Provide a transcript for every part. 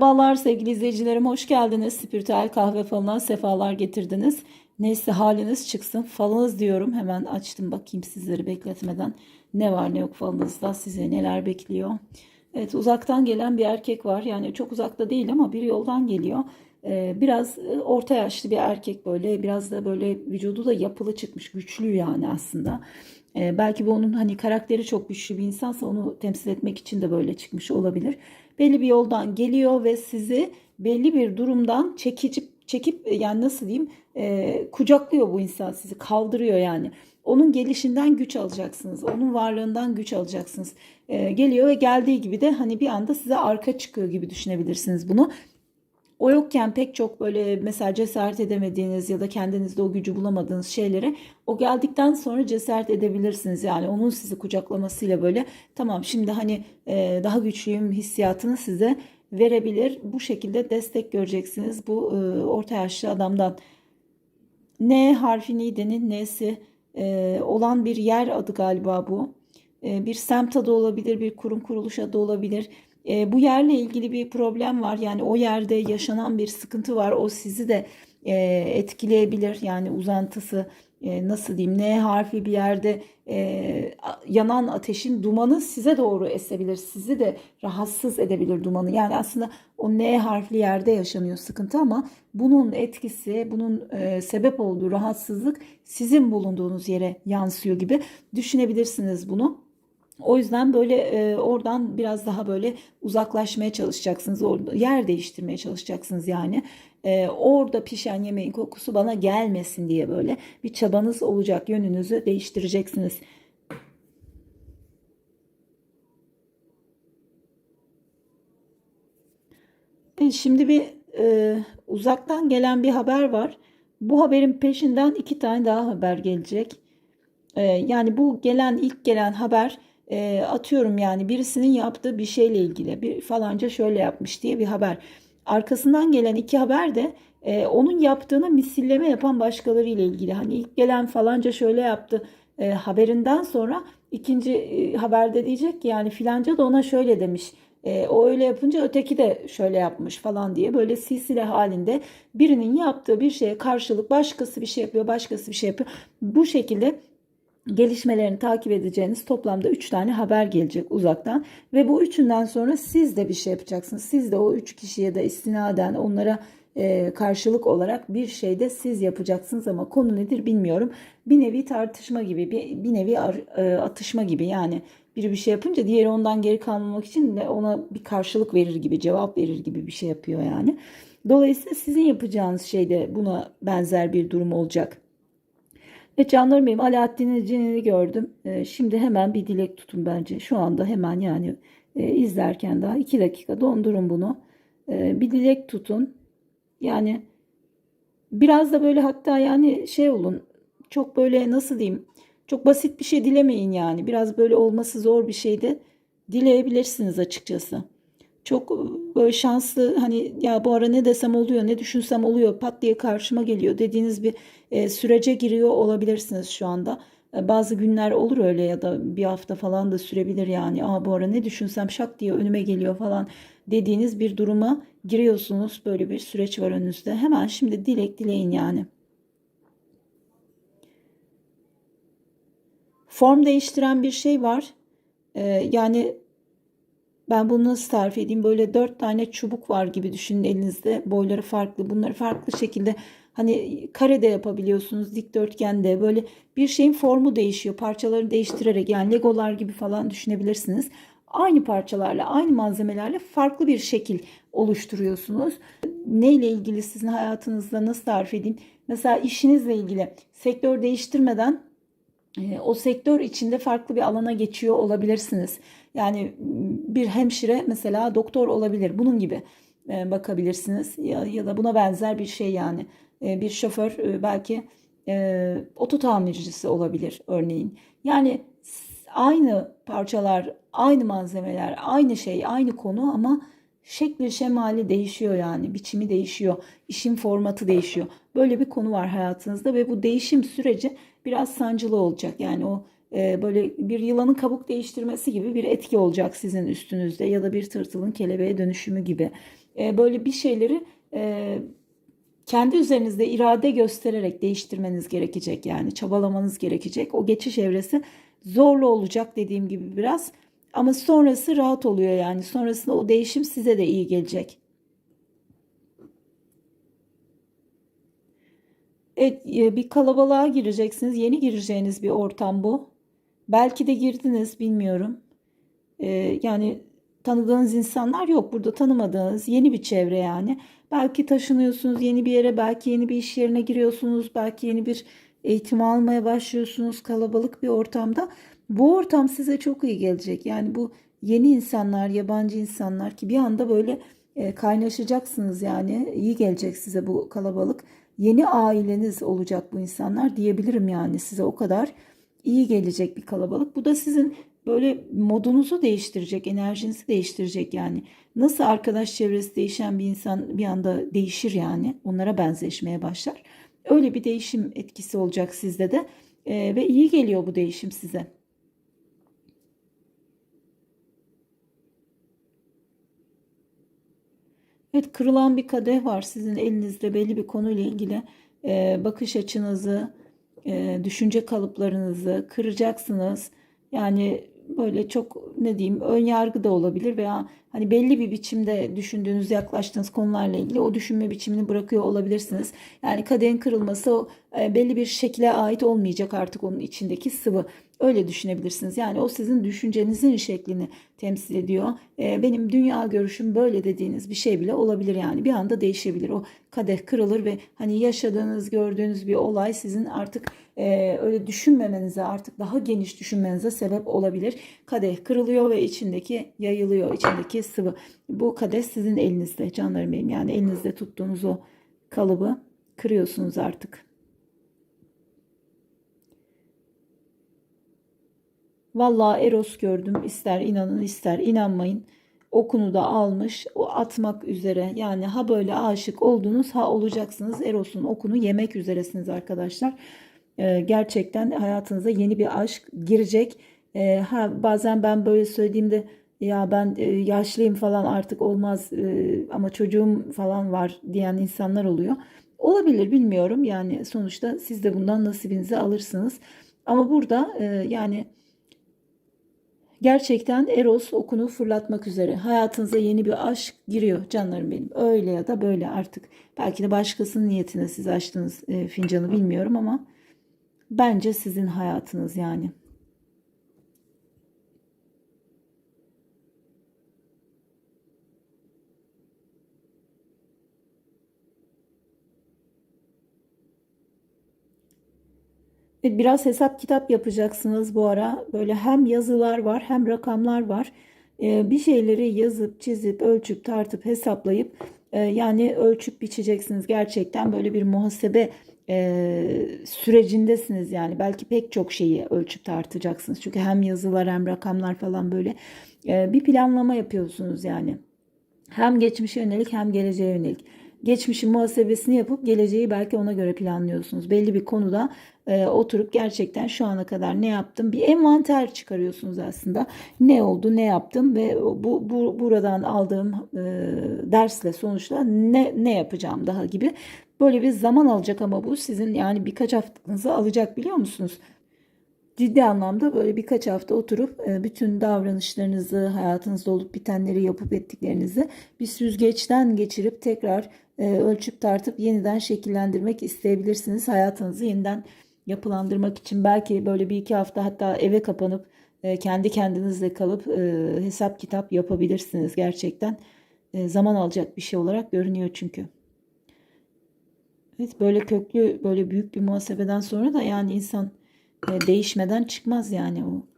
Merhabalar sevgili izleyicilerim hoş geldiniz. Spiritüel kahve falına sefalar getirdiniz. Neyse haliniz çıksın. Falınız diyorum. Hemen açtım bakayım sizleri bekletmeden. Ne var ne yok falınızda size neler bekliyor. Evet uzaktan gelen bir erkek var. Yani çok uzakta değil ama bir yoldan geliyor. Ee, biraz e, orta yaşlı bir erkek böyle biraz da böyle vücudu da yapılı çıkmış güçlü yani aslında. Ee, belki bu onun hani karakteri çok güçlü bir insansa onu temsil etmek için de böyle çıkmış olabilir. Belli bir yoldan geliyor ve sizi belli bir durumdan çekicip çekip e, yani nasıl diyeyim e, kucaklıyor bu insan sizi kaldırıyor yani. Onun gelişinden güç alacaksınız. Onun varlığından güç alacaksınız. E, geliyor ve geldiği gibi de hani bir anda size arka çıkıyor gibi düşünebilirsiniz bunu. O yokken pek çok böyle mesela cesaret edemediğiniz ya da kendinizde o gücü bulamadığınız şeylere o geldikten sonra cesaret edebilirsiniz. Yani onun sizi kucaklamasıyla böyle tamam şimdi hani e, daha güçlüyüm hissiyatını size verebilir. Bu şekilde destek göreceksiniz bu e, orta yaşlı adamdan. N harfi Nide'nin N'si e, olan bir yer adı galiba bu. E, bir semt adı olabilir, bir kurum kuruluş adı olabilir. E, bu yerle ilgili bir problem var. Yani o yerde yaşanan bir sıkıntı var. O sizi de e, etkileyebilir. Yani uzantısı e, nasıl diyeyim N harfi bir yerde e, yanan ateşin dumanı size doğru esebilir. Sizi de rahatsız edebilir dumanı. Yani aslında o N harfli yerde yaşanıyor sıkıntı ama bunun etkisi, bunun e, sebep olduğu rahatsızlık sizin bulunduğunuz yere yansıyor gibi düşünebilirsiniz bunu. O yüzden böyle e, oradan biraz daha böyle uzaklaşmaya çalışacaksınız. Orada yer değiştirmeye çalışacaksınız yani. E, orada pişen yemeğin kokusu bana gelmesin diye böyle bir çabanız olacak. Yönünüzü değiştireceksiniz. E, şimdi bir e, uzaktan gelen bir haber var. Bu haberin peşinden iki tane daha haber gelecek. E, yani bu gelen ilk gelen haber e, atıyorum yani birisinin yaptığı bir şeyle ilgili bir falanca şöyle yapmış diye bir haber. Arkasından gelen iki haber de e, onun yaptığını misilleme yapan başkaları ile ilgili. Hani ilk gelen falanca şöyle yaptı e, haberinden sonra ikinci e, haberde diyecek ki yani filanca da ona şöyle demiş. E, o öyle yapınca öteki de şöyle yapmış falan diye böyle silsile halinde birinin yaptığı bir şeye karşılık başkası bir şey yapıyor, başkası bir şey yapıyor. Bu şekilde gelişmelerini takip edeceğiniz toplamda 3 tane haber gelecek uzaktan ve bu üçünden sonra siz de bir şey yapacaksınız. Siz de o 3 kişiye de istinaden onlara e, karşılık olarak bir şey de siz yapacaksınız ama konu nedir bilmiyorum. Bir nevi tartışma gibi, bir, bir nevi e, atışma gibi yani biri bir şey yapınca diğeri ondan geri kalmamak için de ona bir karşılık verir gibi, cevap verir gibi bir şey yapıyor yani. Dolayısıyla sizin yapacağınız şey de buna benzer bir durum olacak. Ve canlarım benim Alaaddin'in cinini gördüm. E, şimdi hemen bir dilek tutun bence. Şu anda hemen yani e, izlerken daha iki dakika dondurun bunu. E, bir dilek tutun. Yani biraz da böyle hatta yani şey olun. Çok böyle nasıl diyeyim. Çok basit bir şey dilemeyin yani. Biraz böyle olması zor bir şey de dileyebilirsiniz açıkçası. Çok böyle şanslı hani ya bu ara ne desem oluyor ne düşünsem oluyor pat diye karşıma geliyor dediğiniz bir e, sürece giriyor olabilirsiniz şu anda. E, bazı günler olur öyle ya da bir hafta falan da sürebilir yani. Aa bu ara ne düşünsem şak diye önüme geliyor falan dediğiniz bir duruma giriyorsunuz. Böyle bir süreç var önünüzde. Hemen şimdi dilek dileyin yani. Form değiştiren bir şey var. Ee, yani ben bunu nasıl tarif edeyim? Böyle dört tane çubuk var gibi düşünün elinizde. Boyları farklı. Bunları farklı şekilde hani karede yapabiliyorsunuz. Dikdörtgende böyle bir şeyin formu değişiyor. Parçaları değiştirerek yani legolar gibi falan düşünebilirsiniz. Aynı parçalarla, aynı malzemelerle farklı bir şekil oluşturuyorsunuz. Neyle ilgili sizin hayatınızda nasıl tarif edeyim? Mesela işinizle ilgili sektör değiştirmeden o sektör içinde farklı bir alana geçiyor olabilirsiniz. Yani bir hemşire mesela doktor olabilir. Bunun gibi e, bakabilirsiniz ya, ya da buna benzer bir şey yani. E, bir şoför belki e, oto tamircisi olabilir örneğin. Yani aynı parçalar, aynı malzemeler, aynı şey, aynı konu ama şekli şemali değişiyor yani biçimi değişiyor işin formatı değişiyor böyle bir konu var hayatınızda ve bu değişim süreci biraz sancılı olacak. Yani o e, böyle bir yılanın kabuk değiştirmesi gibi bir etki olacak sizin üstünüzde ya da bir tırtılın kelebeğe dönüşümü gibi. E, böyle bir şeyleri e, kendi üzerinizde irade göstererek değiştirmeniz gerekecek yani. Çabalamanız gerekecek. O geçiş evresi zorlu olacak dediğim gibi biraz. Ama sonrası rahat oluyor yani. Sonrasında o değişim size de iyi gelecek. Evet, bir kalabalığa gireceksiniz. Yeni gireceğiniz bir ortam bu. Belki de girdiniz, bilmiyorum. E, yani tanıdığınız insanlar yok. Burada tanımadığınız yeni bir çevre yani. Belki taşınıyorsunuz yeni bir yere, belki yeni bir iş yerine giriyorsunuz, belki yeni bir eğitim almaya başlıyorsunuz kalabalık bir ortamda. Bu ortam size çok iyi gelecek. Yani bu yeni insanlar, yabancı insanlar ki bir anda böyle e, kaynaşacaksınız yani. iyi gelecek size bu kalabalık. Yeni aileniz olacak bu insanlar diyebilirim yani size o kadar iyi gelecek bir kalabalık. Bu da sizin böyle modunuzu değiştirecek, enerjinizi değiştirecek yani. Nasıl arkadaş çevresi değişen bir insan bir anda değişir yani. Onlara benzeşmeye başlar. Öyle bir değişim etkisi olacak sizde de Ee, ve iyi geliyor bu değişim size. Evet, kırılan bir kadeh var sizin elinizde belli bir konuyla ilgili e, bakış açınızı, e, düşünce kalıplarınızı kıracaksınız. Yani böyle çok ne diyeyim ön yargı da olabilir veya hani belli bir biçimde düşündüğünüz yaklaştığınız konularla ilgili o düşünme biçimini bırakıyor olabilirsiniz. Yani kadehin kırılması e, belli bir şekle ait olmayacak artık onun içindeki sıvı. Öyle düşünebilirsiniz. Yani o sizin düşüncenizin şeklini temsil ediyor. E, benim dünya görüşüm böyle dediğiniz bir şey bile olabilir yani. Bir anda değişebilir. O kadeh kırılır ve hani yaşadığınız, gördüğünüz bir olay sizin artık e, öyle düşünmemenize, artık daha geniş düşünmenize sebep olabilir. Kadeh kırılıyor ve içindeki yayılıyor, içindeki sıvı. Bu kadeh sizin elinizde canlarım benim. Yani elinizde tuttuğunuz o kalıbı kırıyorsunuz artık. Vallahi Eros gördüm. İster inanın ister inanmayın. Okunu da almış. O atmak üzere. Yani ha böyle aşık oldunuz ha olacaksınız. Eros'un okunu yemek üzeresiniz arkadaşlar. Ee, gerçekten hayatınıza yeni bir aşk girecek. Ee, ha bazen ben böyle söylediğimde ya ben e, yaşlıyım falan artık olmaz e, ama çocuğum falan var diyen insanlar oluyor. Olabilir bilmiyorum. Yani sonuçta siz de bundan nasibinizi alırsınız. Ama burada e, yani Gerçekten Eros okunu fırlatmak üzere. Hayatınıza yeni bir aşk giriyor canlarım benim. Öyle ya da böyle artık. Belki de başkasının niyetine siz açtığınız e, fincanı bilmiyorum ama bence sizin hayatınız yani. Evet, biraz hesap kitap yapacaksınız bu ara. Böyle hem yazılar var hem rakamlar var. Ee, bir şeyleri yazıp çizip ölçüp tartıp hesaplayıp e, yani ölçüp biçeceksiniz. Gerçekten böyle bir muhasebe e, sürecindesiniz yani. Belki pek çok şeyi ölçüp tartacaksınız. Çünkü hem yazılar hem rakamlar falan böyle e, bir planlama yapıyorsunuz yani. Hem geçmişe yönelik hem geleceğe yönelik geçmişin muhasebesini yapıp geleceği belki ona göre planlıyorsunuz. Belli bir konuda e, oturup gerçekten şu ana kadar ne yaptım bir envanter çıkarıyorsunuz aslında. Ne oldu, ne yaptım ve bu, bu buradan aldığım e, dersle sonuçla ne ne yapacağım daha gibi böyle bir zaman alacak ama bu sizin yani birkaç haftanızı alacak biliyor musunuz? ciddi anlamda böyle birkaç hafta oturup e, bütün davranışlarınızı, hayatınızda olup bitenleri yapıp ettiklerinizi bir süzgeçten geçirip tekrar e, ölçüp tartıp yeniden şekillendirmek isteyebilirsiniz. Hayatınızı yeniden yapılandırmak için belki böyle bir iki hafta hatta eve kapanıp e, kendi kendinizle kalıp hesap kitap yapabilirsiniz gerçekten. Zaman alacak bir şey olarak görünüyor çünkü. Evet böyle köklü böyle büyük bir muhasebeden sonra da yani insan e, değişmeden çıkmaz yani o.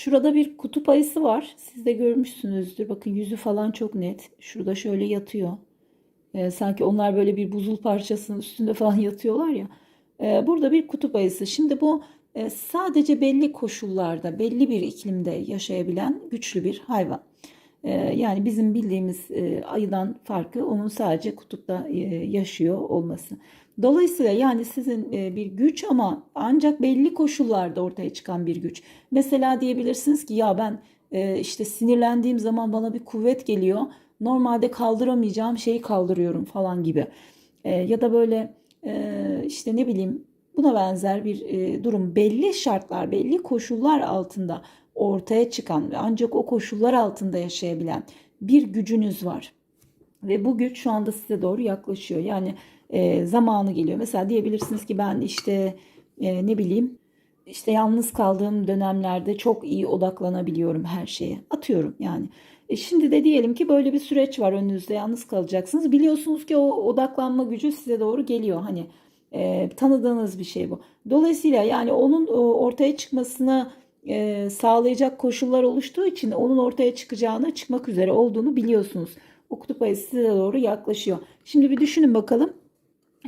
Şurada bir kutup ayısı var. Siz de görmüşsünüzdür. Bakın yüzü falan çok net. Şurada şöyle yatıyor. Ee, sanki onlar böyle bir buzul parçasının üstünde falan yatıyorlar ya. Ee, burada bir kutup ayısı. Şimdi bu e, sadece belli koşullarda, belli bir iklimde yaşayabilen güçlü bir hayvan. E, yani bizim bildiğimiz e, ayıdan farkı onun sadece kutupta e, yaşıyor olması. Dolayısıyla yani sizin e, bir güç ama ancak belli koşullarda ortaya çıkan bir güç. Mesela diyebilirsiniz ki ya ben işte sinirlendiğim zaman bana bir kuvvet geliyor. Normalde kaldıramayacağım şeyi kaldırıyorum falan gibi. Ya da böyle işte ne bileyim buna benzer bir durum belli şartlar, belli koşullar altında ortaya çıkan ve ancak o koşullar altında yaşayabilen bir gücünüz var. Ve bu güç şu anda size doğru yaklaşıyor. Yani e, zamanı geliyor. Mesela diyebilirsiniz ki ben işte e, ne bileyim işte yalnız kaldığım dönemlerde çok iyi odaklanabiliyorum her şeye. Atıyorum yani. E şimdi de diyelim ki böyle bir süreç var önünüzde yalnız kalacaksınız. Biliyorsunuz ki o odaklanma gücü size doğru geliyor. Hani e, tanıdığınız bir şey bu. Dolayısıyla yani onun ortaya çıkmasına e, sağlayacak koşullar oluştuğu için onun ortaya çıkacağını çıkmak üzere olduğunu biliyorsunuz. O kutup ayısı size doğru yaklaşıyor. Şimdi bir düşünün bakalım.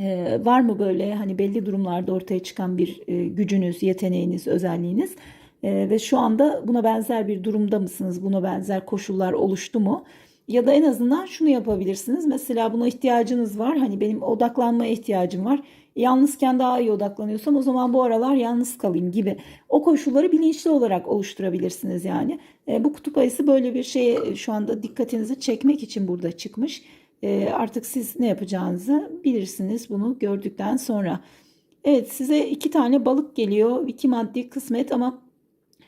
Ee, var mı böyle hani belli durumlarda ortaya çıkan bir e, gücünüz, yeteneğiniz, özelliğiniz Ee, ve şu anda buna benzer bir durumda mısınız? Buna benzer koşullar oluştu mu? Ya da en azından şunu yapabilirsiniz. Mesela buna ihtiyacınız var. Hani benim odaklanmaya ihtiyacım var. Yalnızken daha iyi odaklanıyorsam o zaman bu aralar yalnız kalayım gibi. O koşulları bilinçli olarak oluşturabilirsiniz yani. E, bu kutup ayısı böyle bir şeye şu anda dikkatinizi çekmek için burada çıkmış. E, artık siz ne yapacağınızı bilirsiniz bunu gördükten sonra. Evet size iki tane balık geliyor. iki maddi kısmet ama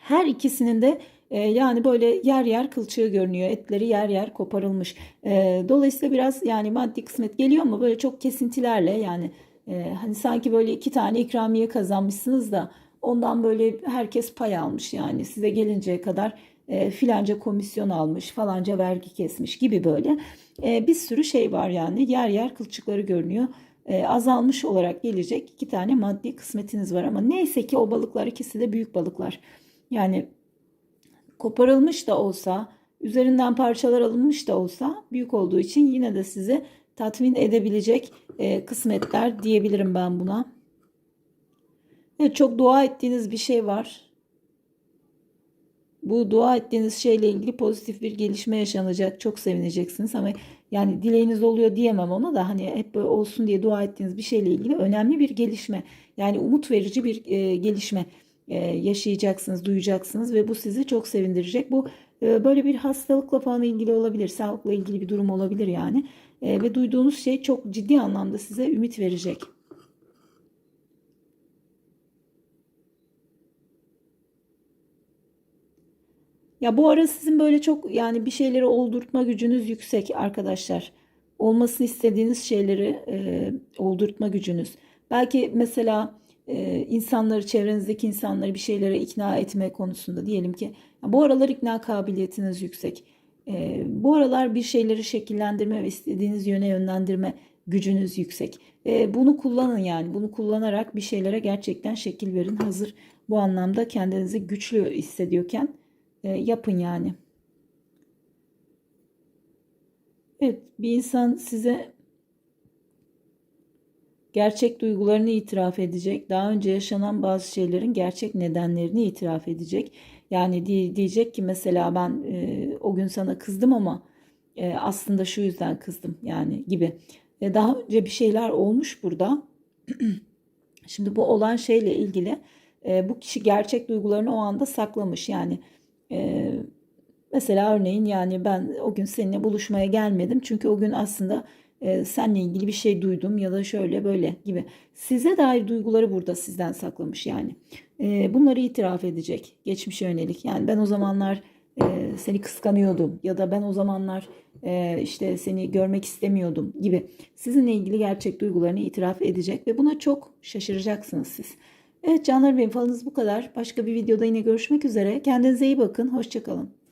her ikisinin de e, yani böyle yer yer kılçığı görünüyor. Etleri yer yer koparılmış. E, dolayısıyla biraz yani maddi kısmet geliyor ama böyle çok kesintilerle yani e, hani sanki böyle iki tane ikramiye kazanmışsınız da ondan böyle herkes pay almış yani size gelinceye kadar e, filanca komisyon almış falanca vergi kesmiş gibi böyle e, bir sürü şey var yani yer yer kılçıkları görünüyor. Azalmış olarak gelecek iki tane maddi kısmetiniz var ama neyse ki o balıklar ikisi de büyük balıklar. Yani koparılmış da olsa, üzerinden parçalar alınmış da olsa büyük olduğu için yine de sizi tatmin edebilecek e, kısmetler diyebilirim ben buna. Evet, çok dua ettiğiniz bir şey var. Bu dua ettiğiniz şeyle ilgili pozitif bir gelişme yaşanacak. Çok sevineceksiniz ama yani dileğiniz oluyor diyemem ona da hani hep böyle olsun diye dua ettiğiniz bir şeyle ilgili önemli bir gelişme. Yani umut verici bir e, gelişme yaşayacaksınız, duyacaksınız ve bu sizi çok sevindirecek. Bu e, böyle bir hastalıkla falan ilgili olabilir, sağlıkla ilgili bir durum olabilir yani. E, ve duyduğunuz şey çok ciddi anlamda size ümit verecek. Ya bu ara sizin böyle çok yani bir şeyleri oldurtma gücünüz yüksek arkadaşlar. Olmasını istediğiniz şeyleri e, oldurtma gücünüz. Belki mesela e, insanları, çevrenizdeki insanları bir şeylere ikna etme konusunda diyelim ki bu aralar ikna kabiliyetiniz yüksek. E, bu aralar bir şeyleri şekillendirme ve istediğiniz yöne yönlendirme gücünüz yüksek. E, bunu kullanın yani. Bunu kullanarak bir şeylere gerçekten şekil verin. Hazır bu anlamda kendinizi güçlü hissediyorken e, yapın yani. Evet, bir insan size gerçek duygularını itiraf edecek. Daha önce yaşanan bazı şeylerin gerçek nedenlerini itiraf edecek. Yani diyecek ki mesela ben e, o gün sana kızdım ama e, aslında şu yüzden kızdım yani gibi. E, daha önce bir şeyler olmuş burada. Şimdi bu olan şeyle ilgili e, bu kişi gerçek duygularını o anda saklamış. Yani e, mesela örneğin yani ben o gün seninle buluşmaya gelmedim çünkü o gün aslında e, seninle ilgili bir şey duydum ya da şöyle böyle gibi. Size dair duyguları burada sizden saklamış yani. E, bunları itiraf edecek geçmişe yönelik. Yani ben o zamanlar e, seni kıskanıyordum ya da ben o zamanlar e, işte seni görmek istemiyordum gibi. Sizinle ilgili gerçek duygularını itiraf edecek ve buna çok şaşıracaksınız siz. Evet canlarım benim falınız bu kadar. Başka bir videoda yine görüşmek üzere. Kendinize iyi bakın. Hoşçakalın.